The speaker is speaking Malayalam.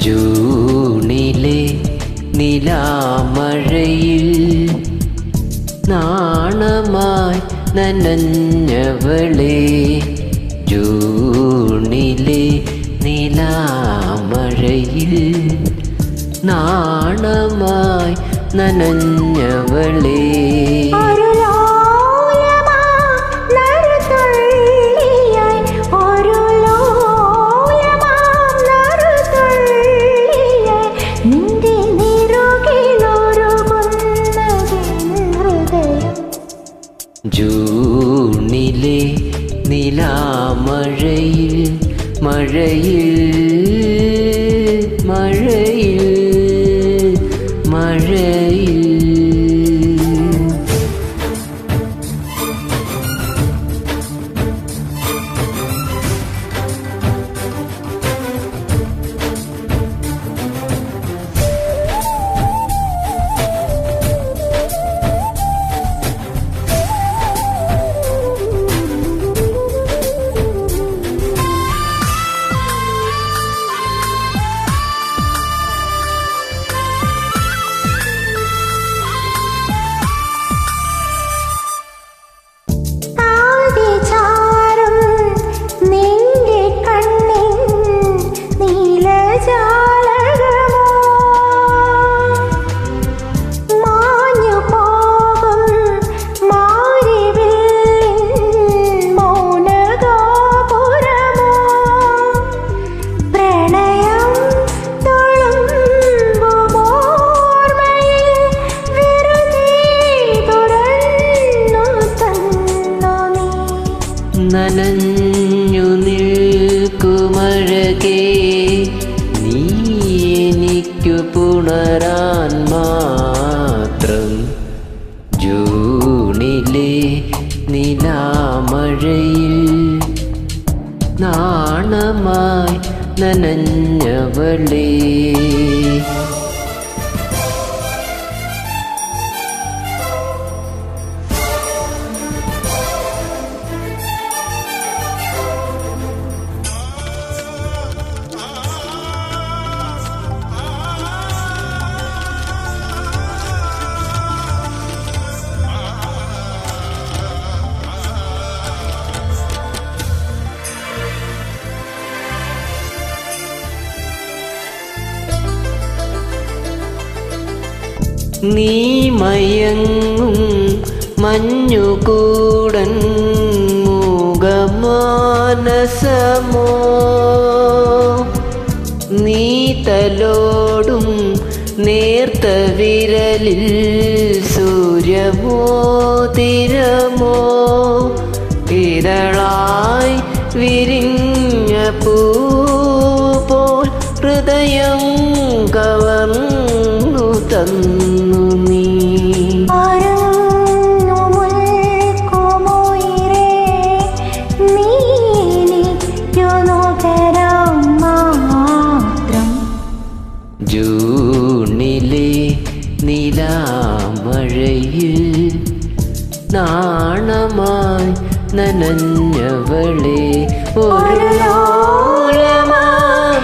ജൂണിലെ നിലാമഴയിൽ നാണമായി നനഞ്ഞവളെ. ജൂണിലെ നിലാമഴയിൽ നാണമായി നനഞ്ഞവളേ. ജൂണിലെ നിലാമഴയിൽ മഴയിൽ നനഞ്ഞു നിൽക്കുമഴകേ നീ എനിക്കു പുണരാൻ മാത്രം. ജൂണിലെ നിലാമഴയിൽ നാണമായി നനഞ്ഞവളേ നീ മയങ്ങും മഞ്ഞുകൂടൻ മൂകമാനസമോ? നീ തലോടും നേർത്ത വിരലിൽ സൂര്യമോ തിരമോ? വിരിഞ്ഞ പൂ പോൽ ഹൃദയം തന്നു നീ. ജൂണിലെ നിലാമഴയിൽ നാണമായി നനഞ്ഞവളെ ഒരു ലോലമാം